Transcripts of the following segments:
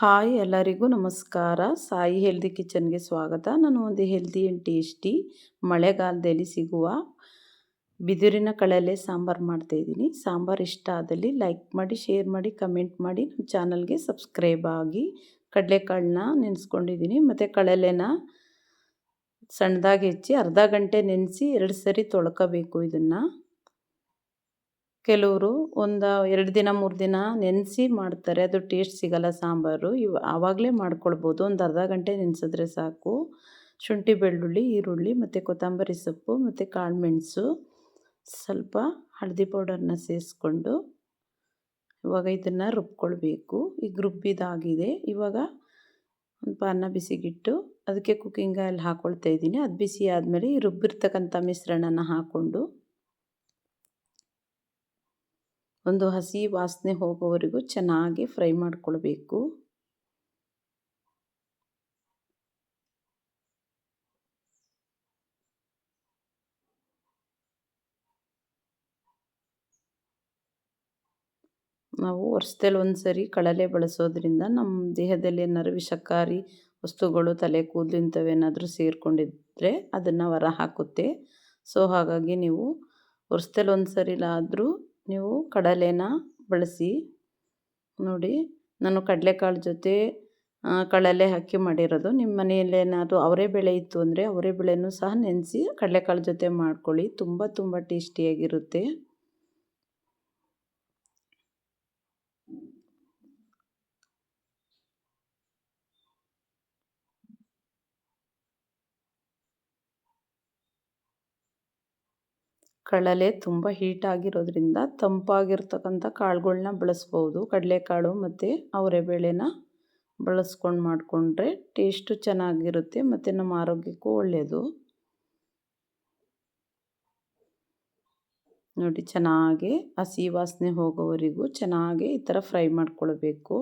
Hi ಎಲ್ಲರಿಗೂ ನಮಸ್ಕಾರ. Sai healthy ಕಿಚನ್ಗೆ ಸ್ವಾಗತ. ನಾನು ಒಂದು ಹೆಲ್ದಿ ಆ್ಯಂಡ್ ಟೇಸ್ಟಿ ಮಳೆಗಾಲದಲ್ಲಿ ಸಿಗುವ ಬಿದಿರಿನ ಕಳಲೆ ಸಾಂಬಾರು ಮಾಡ್ತಾಯಿದ್ದೀನಿ ಸಾಂಬಾರು ಇಷ್ಟ ಆದಲ್ಲಿ ಲೈಕ್ ಮಾಡಿ, ಶೇರ್ ಮಾಡಿ, ಕಮೆಂಟ್ ಮಾಡಿ, ನಮ್ಮ ಚಾನಲ್ಗೆ ಸಬ್ಸ್ಕ್ರೈಬ್ ಆಗಿ ಕಡಲೆಕಾಳನ್ನ ನೆನೆಸ್ಕೊಂಡಿದ್ದೀನಿ. ಮತ್ತು ಕಳಲೆನ ಸಣ್ಣದಾಗಿ ಹೆಚ್ಚಿ ಅರ್ಧ ಗಂಟೆ ನೆನೆಸಿ ಎರಡು ಸರಿ ತೊಳ್ಕೋಬೇಕು ಇದನ್ನು. ಕೆಲವರು ಒಂದು ಎರಡು ದಿನ, ಮೂರು ದಿನ ನೆನೆಸಿ ಮಾಡ್ತಾರೆ. ಅದು ಟೇಸ್ಟ್ ಸಿಗಲ್ಲ ಸಾಂಬಾರು. ಇವ ಆವಾಗಲೇ ಮಾಡ್ಕೊಳ್ಬೋದು. ಒಂದು ಅರ್ಧ ಗಂಟೆ ನೆನೆಸಿದ್ರೆ ಸಾಕು. ಶುಂಠಿ, ಬೆಳ್ಳುಳ್ಳಿ, ಈರುಳ್ಳಿ ಮತ್ತು ಕೊತ್ತಂಬರಿ ಸೊಪ್ಪು ಮತ್ತು ಕಾಳುಮೆಣಸು. ಸ್ವಲ್ಪ ಹಳದಿ ಪೌಡರ್ನ ಸೇರಿಸ್ಕೊಂಡು ಇವಾಗ ಇದನ್ನು ರುಬ್ಕೊಳ್ಬೇಕು. ಈಗ ರುಬ್ಬಿದಾಗಿದೆ. ಇವಾಗ ಒಂದು ಪಾನ ಬಿಸಿಗಿಟ್ಟು ಅದಕ್ಕೆ ಕುಕ್ಕಿಂಗ್ ಆಯಿಲ್ ಹಾಕ್ಕೊಳ್ತಾ ಇದ್ದೀನಿ. ಅದು ಬಿಸಿ ಆದಮೇಲೆ ಈ ರುಬ್ಬಿರ್ತಕ್ಕಂಥ ಮಿಶ್ರಣನ ಹಾಕ್ಕೊಂಡು ಒಂದು ಹಸಿ ವಾಸನೆ ಹೋಗೋವರೆಗೂ ಚೆನ್ನಾಗಿ ಫ್ರೈ ಮಾಡಿಕೊಳ್ಬೇಕು. ನಾವು ವರ್ಷದಲ್ಲಿ ಒಂದು ಸರಿ ಕಳಲೆ ಬಳಸೋದ್ರಿಂದ ನಮ್ಮ ದೇಹದಲ್ಲಿ ಏನಾದ್ರು ವಿಷಕಾರಿ ವಸ್ತುಗಳು ತಲೆ ಕೂದಲು ಇಂಥವೇನಾದರೂ ಸೇರಿಕೊಂಡಿದ್ರೆ ಅದನ್ನು ಹೊರ ಹಾಕುತ್ತೆ. ಸೊ ಹಾಗಾಗಿ ನೀವು ವರ್ಷದಲ್ಲಿ ಒಂದು ಸರಿಲಾದರೂ ನೀವು ಕಡಲೆನ ಬಳಸಿ. ನೋಡಿ, ನಾನು ಕಡಲೆಕಾಳು ಜೊತೆ ಕಡಲೆ ಹಾಕಿ ಮಾಡಿರೋದು. ನಿಮ್ಮ ಮನೆಯಲ್ಲಿ ಏನಾದರೂ ಅವರೇ ಬೆಳೆ ಇತ್ತು ಅಂದರೆ ಅವರೇ ಬೆಳೆನೂ ಸಹ ನೆನೆಸಿ ಕಡಲೆಕಾಳು ಜೊತೆ ಮಾಡ್ಕೊಳ್ಳಿ. ತುಂಬ ತುಂಬ ಟೇಸ್ಟಿಯಾಗಿರುತ್ತೆ. ಕಡಲೆ ತುಂಬ ಹೀಟಾಗಿರೋದ್ರಿಂದ ತಂಪಾಗಿರ್ತಕ್ಕಂಥ ಕಾಳುಗಳ್ನ ಬಳಸ್ಬೋದು. ಕಡಲೆಕಾಳು ಮತ್ತು ಅವರೆಬೇಳೆನ ಬಳಸ್ಕೊಂಡು ಮಾಡಿಕೊಂಡ್ರೆ ಟೇಸ್ಟು ಚೆನ್ನಾಗಿರುತ್ತೆ ಮತ್ತು ನಮ್ಮ ಆರೋಗ್ಯಕ್ಕೂ ಒಳ್ಳೆಯದು ನೋಡಿ ಚೆನ್ನಾಗಿ ಹಸಿ ವಾಸನೆ ಹೋಗೋವರೆಗೂ ಚೆನ್ನಾಗಿ ಈ ಥರ ಫ್ರೈ ಮಾಡ್ಕೊಳ್ಬೇಕು.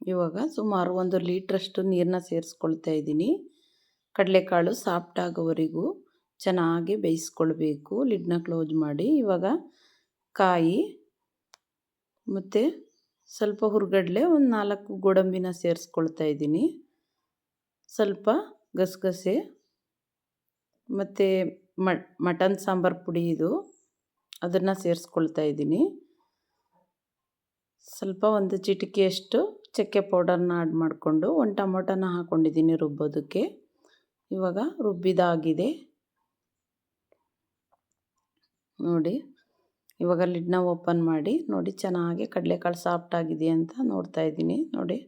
ಇವಾಗ ಸುಮಾರು ಒಂದು ಲೀಟ್ರಷ್ಟು ನೀರನ್ನ ಸೇರಿಸ್ಕೊಳ್ತಾ ಇದ್ದೀನಿ. ಕಡಲೆಕಾಳು ಸಾಫ್ಟ್ ಆಗೋವರೆಗೂ ಚೆನ್ನಾಗಿ ಬೇಯಿಸ್ಕೊಳ್ಬೇಕು. ಲಿಡ್ನ ಕ್ಲೋಸ್ ಮಾಡಿ. ಇವಾಗ ಕಾಯಿ ಮತ್ತು ಸ್ವಲ್ಪ ಹುರ್ಗಡ್ಲೆ ಒಂದು ನಾಲ್ಕು ಗೋಡಂಬಿನ ಸೇರಿಸ್ಕೊಳ್ತಾ ಇದ್ದೀನಿ. ಸ್ವಲ್ಪ ಗಸಗಸೆ ಮತ್ತು ಮಟನ್ ಸಾಂಬಾರು ಪುಡಿ ಇದು, ಅದನ್ನು ಸೇರಿಸ್ಕೊಳ್ತಾ ಇದ್ದೀನಿ. ಸ್ವಲ್ಪ ಒಂದು ಚಿಟಿಕೆಯಷ್ಟು ಚಕ್ಕೆ ಪೌಡರ್ನ ಆ್ಯಡ್ ಮಾಡಿಕೊಂಡು ಒಂದು ಟೊಮೊಟೊನ ಹಾಕ್ಕೊಂಡಿದ್ದೀನಿ ರುಬ್ಬೋದಕ್ಕೆ. ಇವಾಗ ರುಬ್ಬಿದಾಗಿದೆ. ನೋಡಿ, ಇವಾಗ ಲಿಡ್ನ ಓಪನ್ ಮಾಡಿ, ನೋಡಿ ಚೆನ್ನಾಗಿ ಕಡಲೆಕಾಳು ಸಾಫ್ಟ್ ಆಗಿದೆ ಅಂತ ನೋಡ್ತಾ ಇದ್ದೀನಿ. ನೋಡಿ,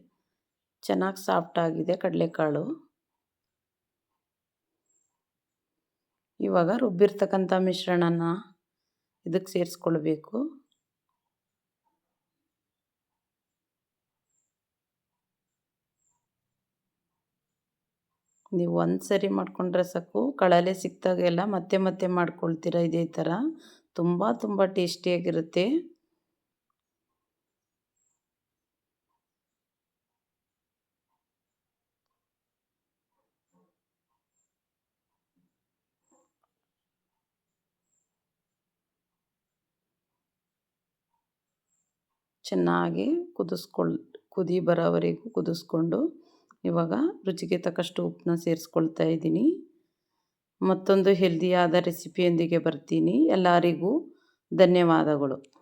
ಚೆನ್ನಾಗಿ ಸಾಫ್ಟ್ ಆಗಿದೆ ಕಡಲೆಕಾಳು. ಇವಾಗ ರುಬ್ಬಿರ್ತಕ್ಕಂಥ ಮಿಶ್ರಣನ ಇದಕ್ಕೆ ಸೇರಿಸ್ಕೊಳ್ಬೇಕು. ನೀವು ಒಂದು ಸರಿ ಮಾಡಿಕೊಂಡ್ರೆ ಸಾಕು. ಕಳಲೆ ಸಿಕ್ತಾಗೆಲ್ಲ ಮತ್ತೆ ಮತ್ತೆ ಮಾಡ್ಕೊಳ್ತೀರ ಇದೇ ಥರ ತುಂಬ ತುಂಬ ಟೇಸ್ಟಿಯಾಗಿರುತ್ತೆ. ಚೆನ್ನಾಗಿ ಕುದಿಸ್ಕೊಳ್ ಕುದಿ ಬರೋವರೆಗೂ ಕುದಿಸ್ಕೊಂಡು ಇವಾಗ ರುಚಿಗೆ ತಕ್ಕಷ್ಟು ಉಪ್ಪನ್ನ ಸೇರಿಸ್ಕೊಳ್ತಾ ಇದ್ದೀನಿ. ಮತ್ತೊಂದು ಹೆಲ್ದಿಯಾದ ರೆಸಿಪಿಯೊಂದಿಗೆ ಬರ್ತೀನಿ. ಎಲ್ಲರಿಗೂ ಧನ್ಯವಾದಗಳು.